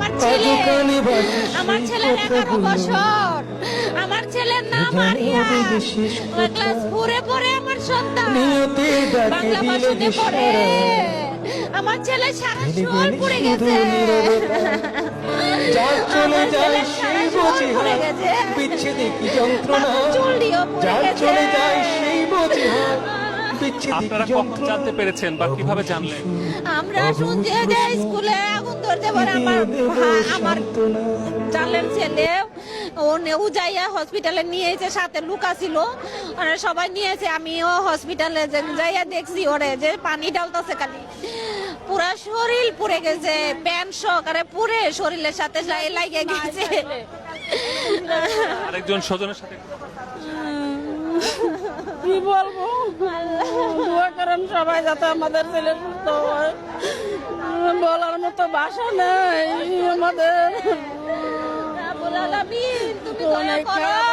আমার ছেলে আমার এগারো বছর। আমার ছেলের নাম আরিয়া। ক্লাস ফোরে পড়ে আমার সন্তান। বাংলা যে পড়ে। আমার ছেলে সারা শোল পড়ে গেছে। যার চলে যায় সেই। বিচ্ছেদে কি যন্ত্রণা? যার চলে যায় সেই আপনারা কখন জানতে পেরেছেন বা কীভাবে জানলেন? আমরা শুনছি যে স্কুলে আগুন ধরতে আমার আমার চালের ছেলে ও নেউ যাইয়া হসপিটালে নিয়েছে সাথে লুকা ছিল সবাই নিয়েছে আমিও হসপিটালে যে- যাইয়া দেখছি ওরে যে পানি ডালতেছে খালি। পুরা শরীর পুড়ে গেছে প্যান্ট সহকারে পুড়ে শরীরের সাথে লাগে গেছে। আরেকজন স্বজনের সাথে কি বলব? দোয়া করেন সবাই যাতে আমাদের ছেলে সুস্থ হয়। বলার মতো বাসা নেই আমাদের অনেক। খারাপ